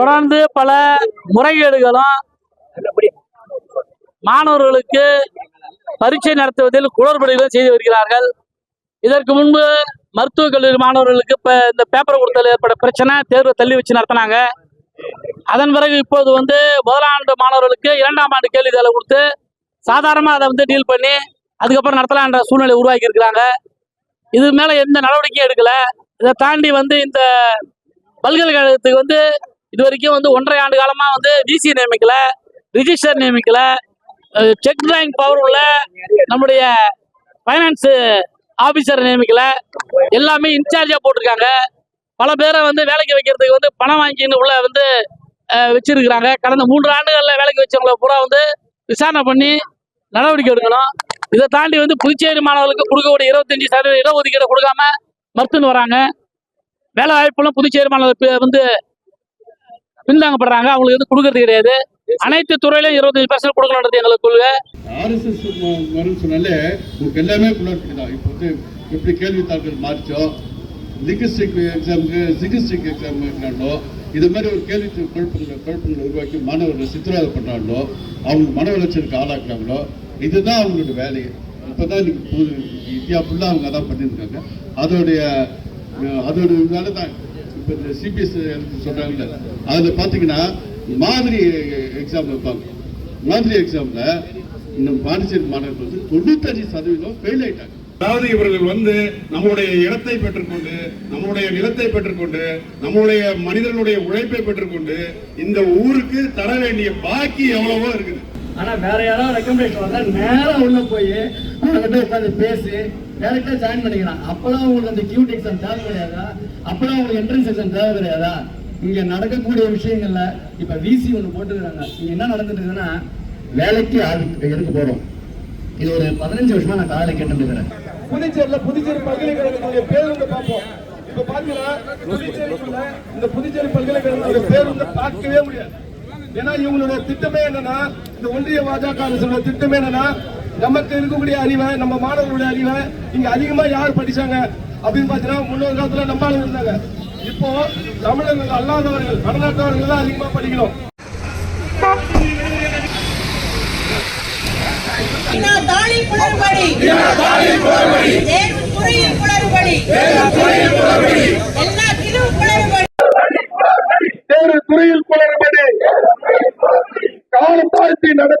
தொடர்ந்து பல முறைகேடுகளும் மாணவர்களுக்கு பரீட்சை நடத்துவதில் குளறுபடிகளும் செய்து வருகிறார்கள். இதற்கு முன்பு மருத்துவக் கல்லூரி மாணவர்களுக்கு இப்போ இந்த பேப்பர் கொடுத்தல் ஏற்பட பிரச்சனை தேர்வு தள்ளி வச்சு நடத்தினாங்க. அதன் பிறகு இப்போது வந்து முதலாண்டு மாணவர்களுக்கு இரண்டாம் ஆண்டு கேள்வி தேர்வு கொடுத்து சாதாரணமாக அதை வந்து டீல் பண்ணி அதுக்கப்புறம் நடத்தலான்ற சூழ்நிலை உருவாக்கி இருக்கிறாங்க. இது மேலே எந்த நடவடிக்கையும் எடுக்கலை. இதை தாண்டி வந்து இந்த பல்கலைக்கழகத்துக்கு வந்து இது வரைக்கும் வந்து ஒன்றரை ஆண்டு காலமாக வந்து விசி நியமிக்கல ரிஜிஸ்டர் நியமிக்கல. செக் டிராயிங் பவர் உள்ள நம்முடைய ஃபைனான்ஸ் ஆஃபீஸர் நியமிக்கல. எல்லாமே இன்சார்ஜாக போட்டிருக்காங்க. பல பேரை வந்து வேலைக்கு வைக்கிறதுக்கு வந்து பணம் வாங்கின்னு உள்ள வந்து வச்சிருக்கிறாங்க. கடந்த மூன்று ஆண்டுகளில் வேலைக்கு வச்சவங்கள பூரா வந்து விசாரணை பண்ணி நடவடிக்கை எடுக்கணும். இதை தாண்டி வந்து புதுச்சேரி மாணவர்களுக்கு கொடுக்கக்கூடிய இருபத்தஞ்சி சதவீத இடஒதுக்கீடு கொடுக்காம மறுத்துன்னு வராங்க. வேலை வாய்ப்புலாம் புதுச்சேரி மாணவர்கள் வந்து பின்தாங்கப்படுறாங்க. அவங்களுக்கு எதுவும் கொடுக்கறது கிடையாது. அனைத்து துறையிலும் இருபத்தஞ்சு பர்சன்ட் கொடுக்கணுன்றது எங்களுக்கு கொள்கை. ஆர்எஸ்எஸ் வரும்னு சொன்னாலே உங்களுக்கு எல்லாமே குளர்ச்சி தான். இப்போ வந்து எப்படி கேள்வித்தாள்கள் மாறிச்சோ லிங்கிஸ்டிக் எக்ஸாமுக்கு ஜிகிஸ்டிக் எக்ஸாம் வைக்கிறாங்களோ இது மாதிரி ஒரு கேள்வி குழப்பங்களை குழப்பங்களை உருவாக்கி மாணவர்களை சித்திரவதை பண்ணுறாங்களோ அவங்க மன உளைச்சலுக்கு ஆளாக்குறாங்களோ இதுதான் அவங்களோட வேலையை. இப்போ தான் இன்னைக்கு புது இந்தியா ஃபுல்லாக அவங்க அதான் பண்ணியிருக்காங்க. அதோடைய அதோடைய அதோட வேலை தான் இப்போ இந்த சிபிஎஸ் சொல்கிறாங்கல்ல அதில் பார்த்தீங்கன்னா மாதிரி எக்ஸாம் வைப்பாங்க. மாதிரி எக்ஸாமில் இந்த பாண்டிச்சேரி மாணவர்கள் வந்து தொண்ணூத்தஞ்சு சதவீதம் ஃபெயில் ஆயிட்டாங்க. அதாவது இவர்கள் வந்து நம்முடைய இடத்தை பெற்றுக்கொண்டு நம்முடைய நிலத்தை பெற்றுக்கொண்டு நம்முடைய மனிதனுடைய உழைப்பை பெற்றுக்கொண்டு இந்த ஊருக்கு தர வேண்டிய பாக்கி எவ்வளவோ இருக்குது. ஆனா வேற யாராவது ரெக்கமெண்டேஷன் வந்தா நேரா உள்ள போய் அவங்ககிட்ட உட்காந்து பேசி டேரக்டா ஜாயின் பண்ணிக்கலாம். அப்பெல்லாம் உங்களுக்கு அந்த கியூட் எக்ஸாம் தேவை கிடையாதா? அப்பெல்லாம் உங்களுக்கு என்ட்ரன்ஸ் எக்ஸாம் தேவை கிடையாதா? இங்க நடக்கக்கூடிய விஷயங்கள்ல இப்ப விசி ஒண்ணு போட்டுக்கிறாங்க இங்க என்ன நடந்துட்டு இருக்குன்னா வேலைக்கு ஆள் எடுக்க போறோம். இது ஒரு பதினஞ்சு வருஷமா நான் காலையில கேட்டுட்டு இருக்கிறேன் புதுச்சேரியில புதுச்சேரி பல்கலைக்கழகத்துடைய பேருந்து பார்ப்போம். இப்ப பாத்தீங்கன்னா புதுச்சேரிக்குள்ள இந்த புதுச்சேரி பல்கலைக்கழகத்துடைய பேருந்து பார்க்கவே முடியாது. ஏன்னா இவங்களோட திட்டமே என்னன்னா இந்த ஒன்றிய பாஜக அரசோட திட்டமே என்னன்னா நமக்கு இருக்கக்கூடிய அறிவை நம்ம மாணவர்களுடைய அறிவை இங்க அதிகமா யார் படிச்சாங்க அப்படின்னு பாத்தீங்கன்னா முன்னொரு காலத்துல நம்ம இருந்தாங்க. இப்போ தமிழர்கள் அல்லாதவர்கள் வடநாட்டவர்கள் தான் அதிகமா படிக்கணும். தாளி குளறுபடி தேர்வு ordinary